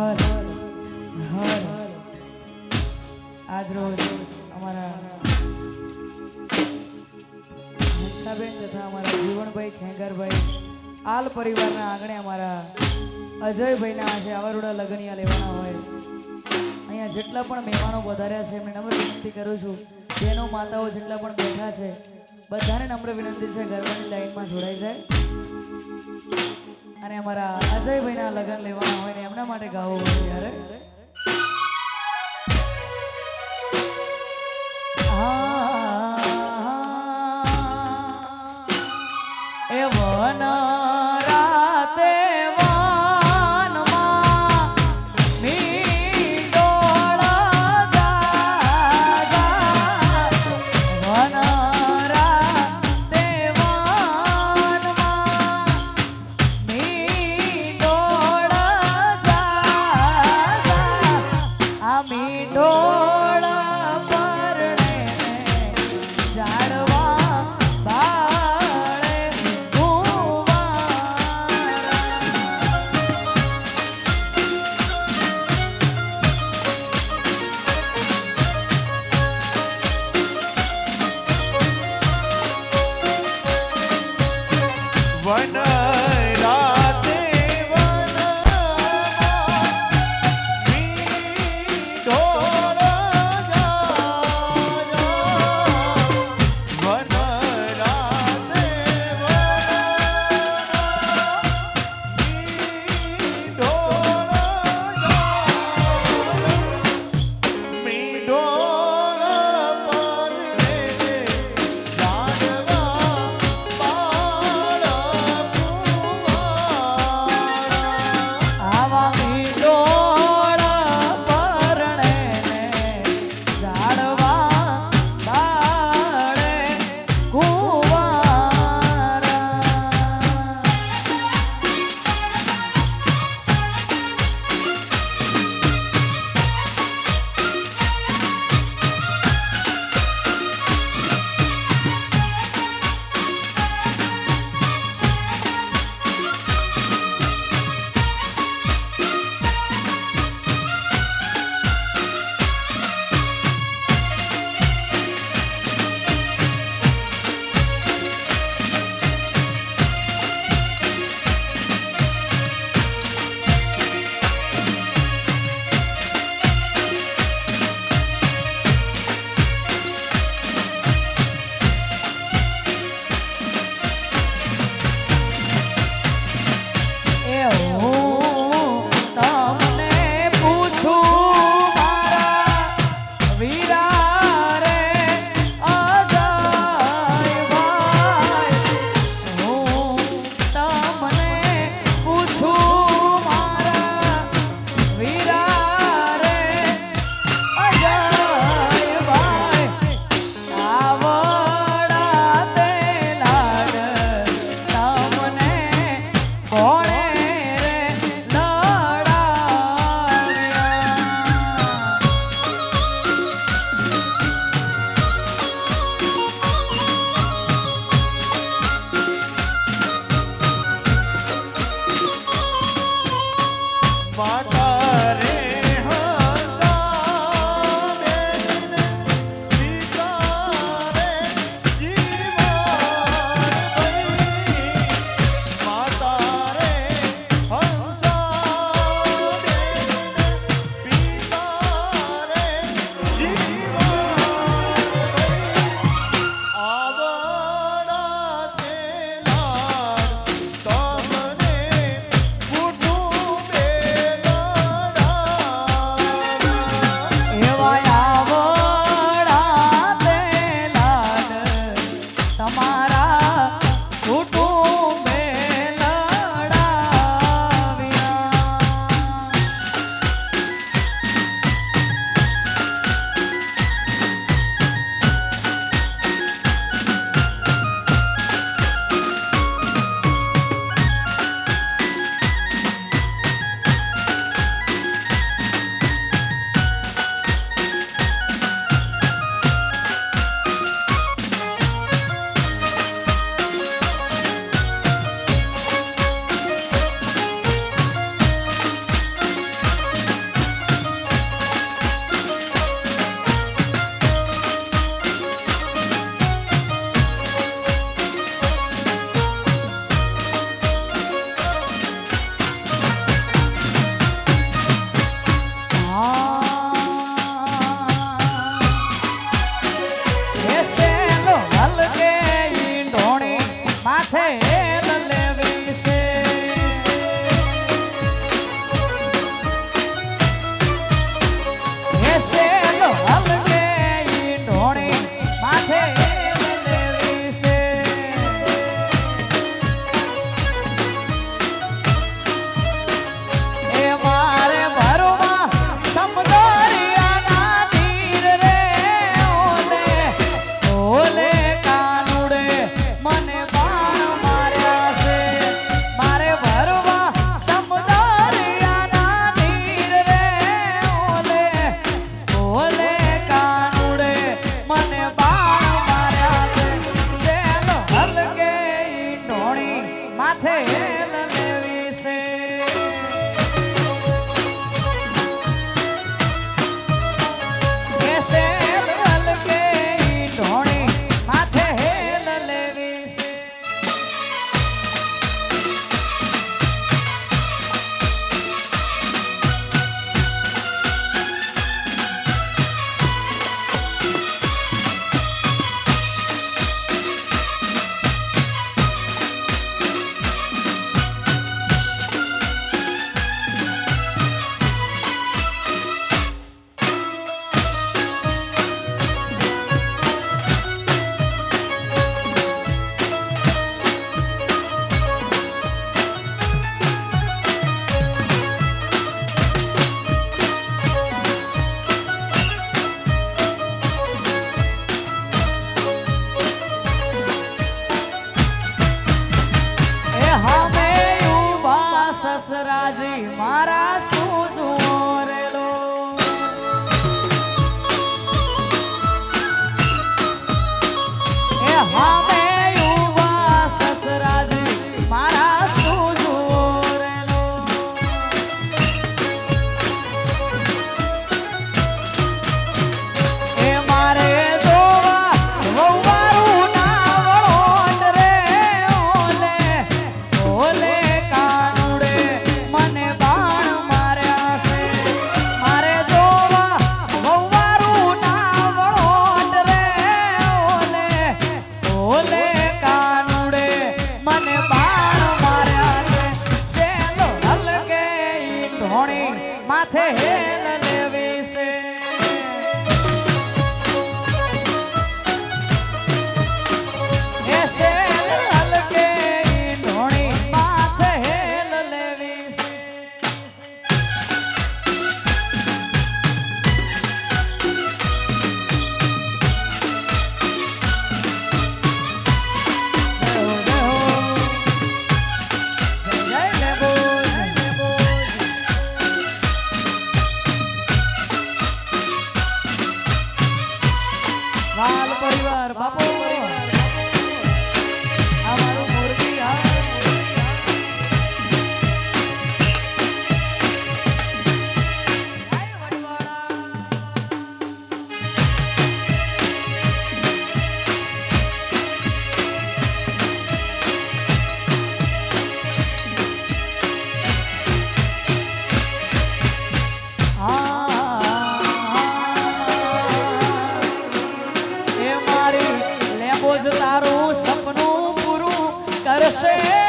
હર હર આજ રોજ અમારા હંસાબેન તથા અમારા જીવણભાઈ ખેંગરભાઈ, આલ પરિવારના આંગણે અમારા અજયભાઈના આજે આવરોડા લગનિયા લેવાના હોય. અહીંયા જેટલા પણ મહેમાનો વધાર્યા છે, એમને નમ્ર વિનંતી કરું છું. બહેનો, માતાઓ જેટલા પણ બેઠા છે, બધાને નમ્ર વિનંતી છે ગરબાની લાઈનમાં જોડાઈ જાય. અને અમારા અજયભાઈના લગ્ન લેવાના હોય ને એમના માટે ગાવું હોય યારે લેબો જ તારું સપનું પૂરું કરશે.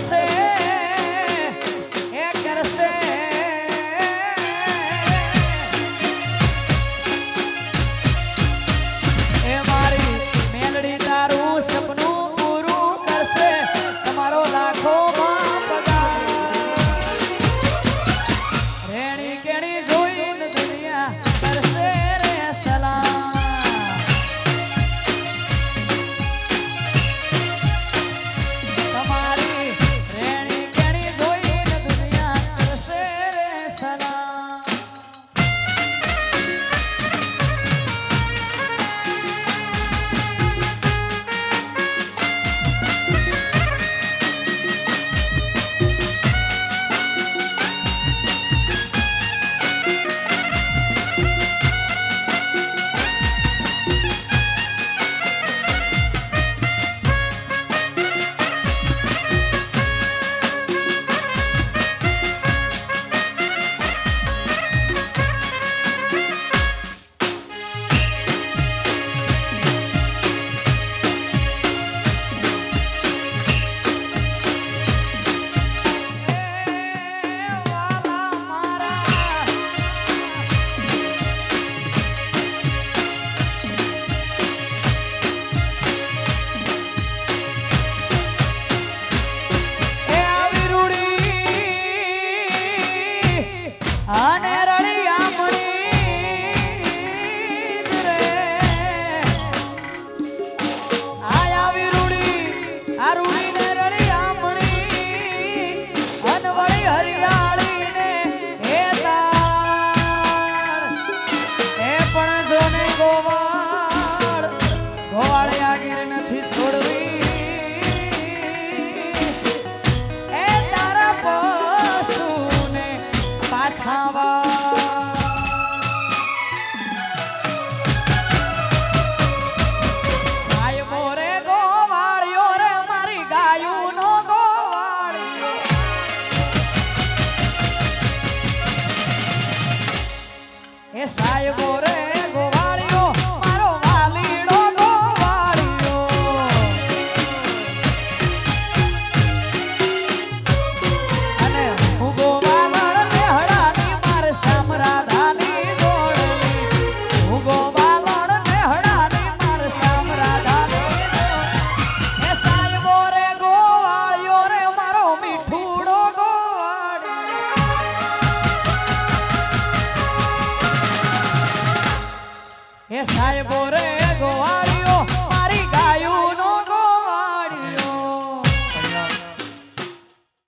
કરશે